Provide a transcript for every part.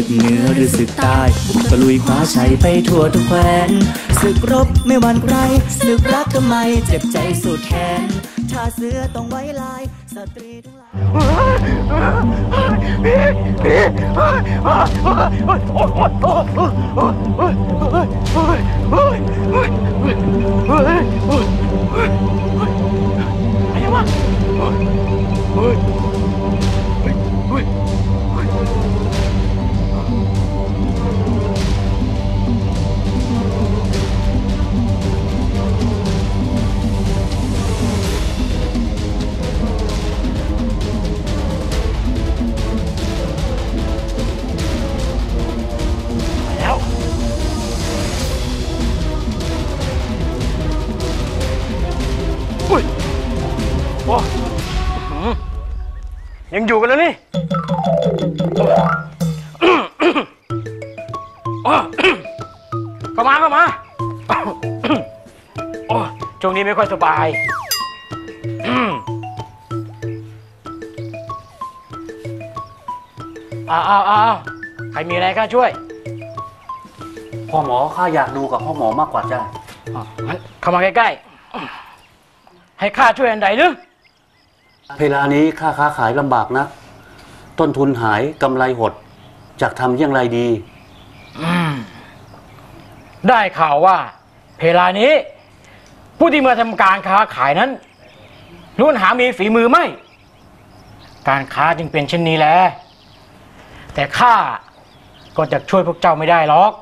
ศึกเหนือหรือศึกใต้ตะลุยคว้าชัยไปทั่วทุกแคว้นศึกรบไม่หวั่นใครศึกรักทำไมเจ็บใจสุดแขนถ้าเสือต้องไว้ลายสตรีทั้งหลายแล้ว ยังอยู่กันแล้วนี่โอ้โอ้เข้ามาเข้ามาโอ้ช่วงนี้ไม่ค่อยสบายอืมอ้าวอ้าวอ้าวใครมีอะไรก็ช่วยพ่อหมอข้าอยากดูกับพ่อหมอมากกว่าจ้า อะงั้นเข้ามาใกล้ๆ ให้ข้าช่วยอันใดหรือ เวลานี้ข้าค้าขายลำบากนะ ต้นทุนหายกำไรหดจากทำอย่างไรดีอืมได้ข่าวว่า เพลานี้ ผู้ที่มาทำการค้าขายนั้นล้วนหามีฝีมือไม่ การค้าจึงเป็นเช่นนี้แหละแต่ข้าก็จะช่วยพวกเจ้าไม่ได้หรอก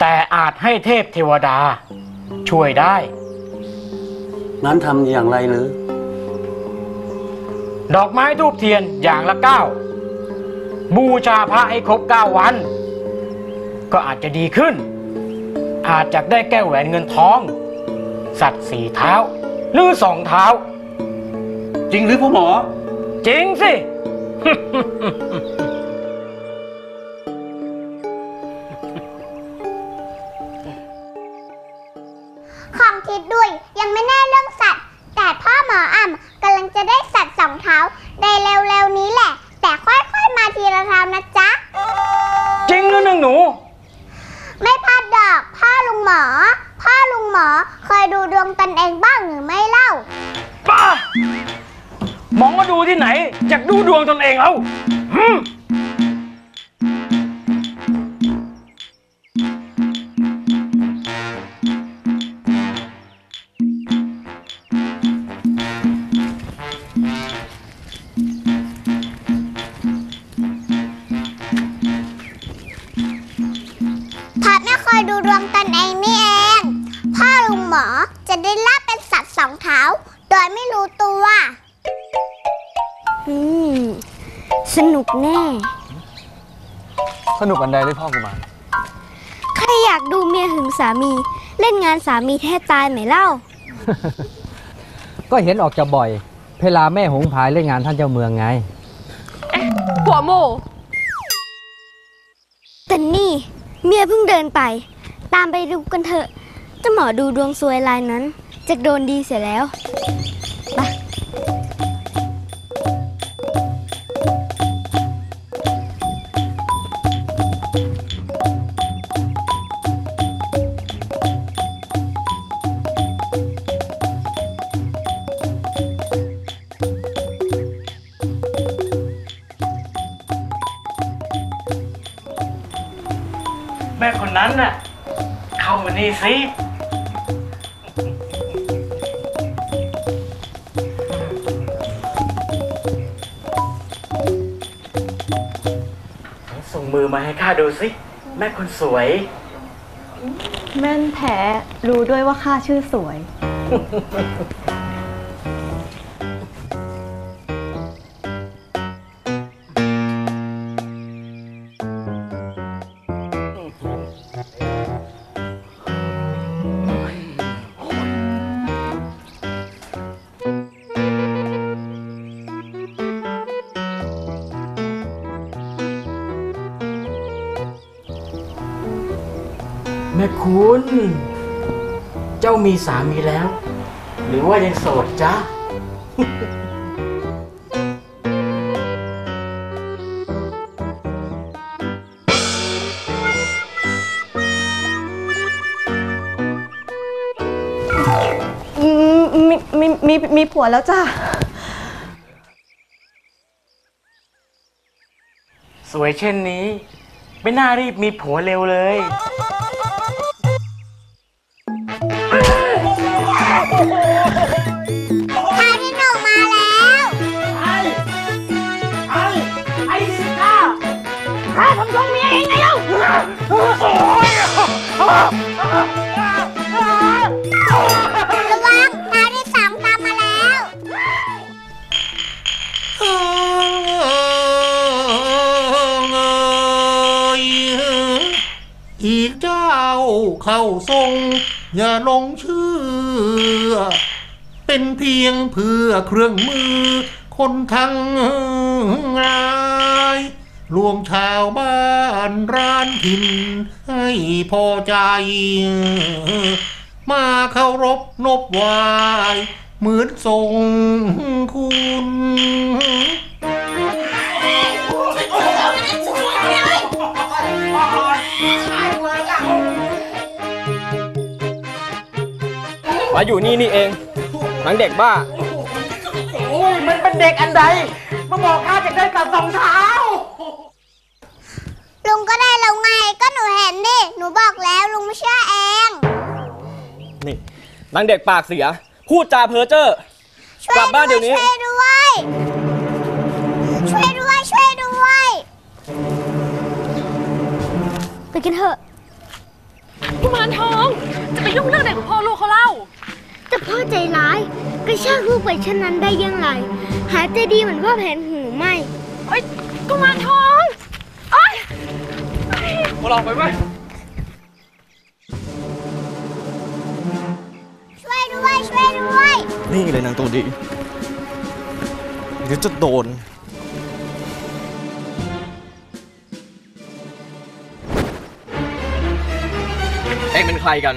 แต่อาจให้เทพเทวดาช่วยได้งั้นทำอย่างไรหรือ ดอกไม้ทูบเทียนอย่างละเก้าบูชาพระให้ครบเก้าวัน ก็อาจจะดีขึ้น อาจจะได้แก้วแหวนเงินทอง สัตว์สี่เท้า หรือสองเท้า จริงหรือพ่อหมอ จริงสิ ริงหรือนางหนู ไม่พลาดดอกพ่อลุงหมอ พ่อลุงหมอเคยดูดวงตนเองบ้างหรือไม่เล่า ป้า หมองมาดูที่ไหนอยากดูดวงตนเองแล้วหืม นุกแน่ สนุกอันใดเลยพ่อกุมารใครอยากดูเมียหึงสามี เล่นงานสามีแทบตายไหมเล่า ก็เห็นออกจะบ่อย เพลาแม่หงพายเล่นงานท่านเจ้าเมืองไงหัวโมแต่นี่เมียเพิ่งเดินไป ตามไปดูกันเถอะเจะหมอดูดวงซวยรายนั้นจะโดนดีเสียแล้ว ม่คนนั้นน่ะ เข้ามานี่สิ ส่งมือมาให้ข้าดูสิ แม่คนสวย แม่นแท้รู้ด้วยว่าข้าชื่อสวย แม่คุณ เจ้ามีสามีแล้ว หรือว่ายังโสดจ๊ะมีมีมีมีผัวแล้วจ้าสวยเช่นนี้ ไม่น่ารีบมีผัวเร็วเลย เข้าทรง อย่าลงเชื่อ เป็นเพียงเพื่อเครื่องมือ คนทั้งงายลวงชาวบ้านร้านถิ่นให้พอใจ มาเคารพนบไหวายเหมือนทรงคุณ มาอยู่นี่นี่เองหนังเด็กบ้า โอ้ยมันเป็นเด็กอันใด มาบอกข้าจะได้ตัดสองเท้า ลุงก็ได้แล้วไงก็หนูเห็นดิหนูบอกแล้วลุงไม่เชื่อเอง นี่หนังเด็กปากเสีย พูดจาเพ้อเจ้อ ช่วยกลับบ้านเดี๋ยวนี้ ช่วยด้วย ช่วยด้วย ช่วยด้วย ไปกันเถอะกุมารทอง จะไปยุ่งเรื่องเด็กของพ่อลูกเขาเล่า แต่ พ่อใจร้ายกระชากลูกไปเช่นนั้นได้อยังไงหาใจดีเหมือนพ่อแผนหูไม่เอ้ยกุมารทองเอ้ยพวกเราไปไหมช่วยด้วยช่วยด้วยนี่เลยนางตัวดีเดี๋ยวจะโดนเอ็งเป็นใครกัน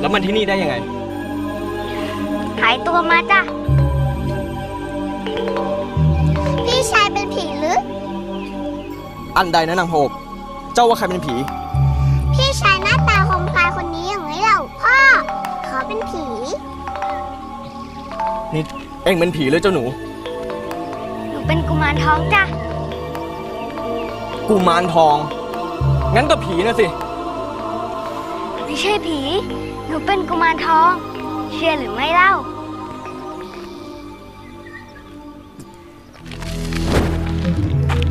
แล้วมันที่นี่ได้ยังไง หายตัวมาจ้ะ พี่ชายเป็นผีหรือ อันใดนะนางโหบเจ้าว่าใครเป็นผี พี่ชายหน้าตาคมคายคนนี้อย่างไรเล่าพ่อ เขาเป็นผี นี่เอ็งเป็นผีหรือเจ้าหนู หนูเป็นกุมารทองจ้ะ กุมารทอง งั้นก็ผีนะสิ ไม่ใช่ผี หนูเป็นกุมารทอง เชื่อหรือไม่เล่า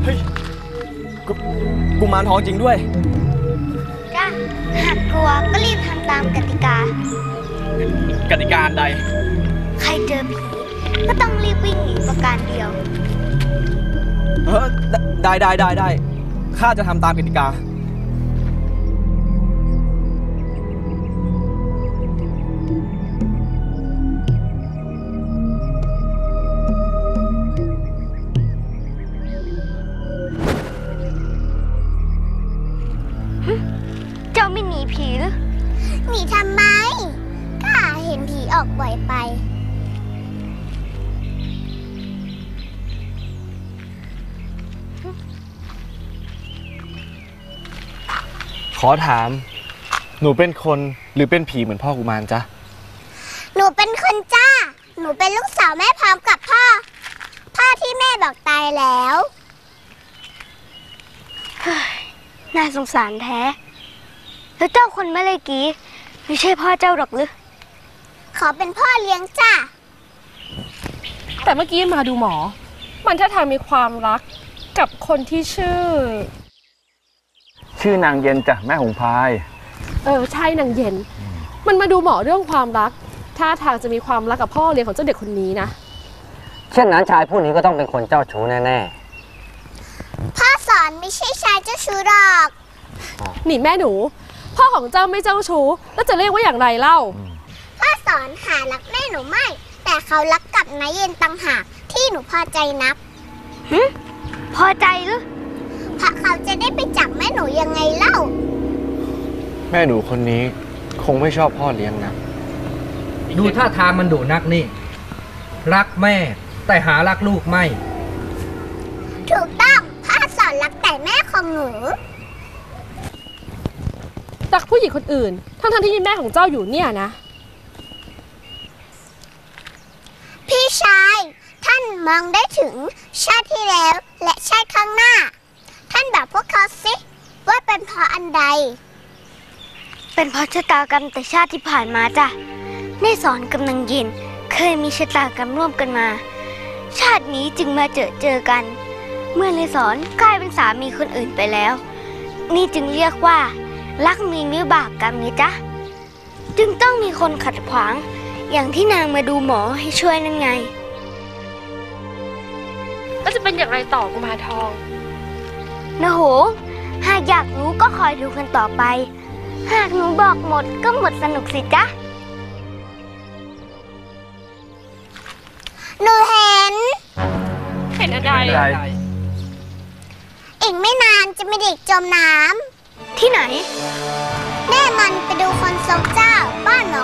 เฮ้ยกกุมารทองจริงด้วย จ้ะหากกลัวก็รีบทำตามกติกา กติกาอันใด ใครเจอผีก็ต้องรีบวิ่งหนีประการเดียว เออได้ได้ได้ได้ข้าจะทำตามกติกา อกบ่อยไปขอถาม หนูเป็นคนหรือเป็นผีเหมือนพ่อกุมารจ๊ะ หนูเป็นคนจ้า หนูเป็นลูกสาวแม่พร้อมกับพ่อ พ่อที่แม่บอกตายแล้ว เฮ้ยน่าสงสารแท้ แล้วเจ้าคนเมื่อกี้ ไม่ใช่พ่อเจ้าหรอกหรือ ขอเป็นพ่อเลี้ยงจ้าแต่เมื่อกี้มาดูหมอ มันท่าทางมีความรักกับคนที่ชื่อ ชื่อนางเย็นจ้ะแม่หงพาย เออใช่นางเย็น มันมาดูหมอเรื่องความรักท่าทางจะมีความรักกับพ่อเลี้ยงของเจ้าเด็กคนนี้นะ เช่นนั้นชายผู้นี้ก็ต้องเป็นคนเจ้าชู้แน่พ่อสอนไม่ใช่ชายเจ้าชู้หรอก นี่แม่หนู พ่อของเจ้าไม่เจ้าชู้แล้วจะเรียกว่าอย่างไรเล่าพ่อส อนหารักแม่หนูไม่ แต่เขารักกับนายเย็นตังหากที่หนูพอใจนักพอใจหรือเพราะเขาจะได้ไปจับแม่หนูยังไงเล่า แม่หนูคนนี้คงไม่ชอบพ่อเลี้ยงนะๆดูท่าทางมันดุนักนี่ รักแม่แต่หารักลูกไม่ ถูกต้องพ่อสอนรักแต่แม่ของหนูรักผู้หญิงคนอื่น ทั้งทที่มีแม่ของเจ้าอยู่เนี่ยนะ องได้ถึงชาติที่แล้วและชาติข้างหน้า ท่านบอกพวกเขาสิว่าเป็นเพราะอันใด เป็นเพราะชะตากรรมแต่ชาติที่ผ่านมาจ้ะในสอนกำลังยินเคยมีชะตากรรมร่วมกันมา ชาตินี้จึงมาเจอเจอกัน เมื่อเลสอนกลายเป็นสามีคนอื่นไปแล้ว นี่จึงเรียกว่า รักมีวิบากกรรมนี้จ้ะจึงต้องมีคนขัดขวาง อย่างที่นางมาดูหมอให้ช่วยนั่นไง แล้วจะเป็นอย่างไรต่อกุมารทองนะโหหากอยากรู้ก็คอยดูกันต่อไป หากหนูบอกหมดก็หมดสนุกสิจ๊ะ หนูเห็น เห็นอะไรอีกไม่นานจะมีเด็กจมน้ที่ไหนำแม่มันไปดูคนทรงเจ้าบ้านห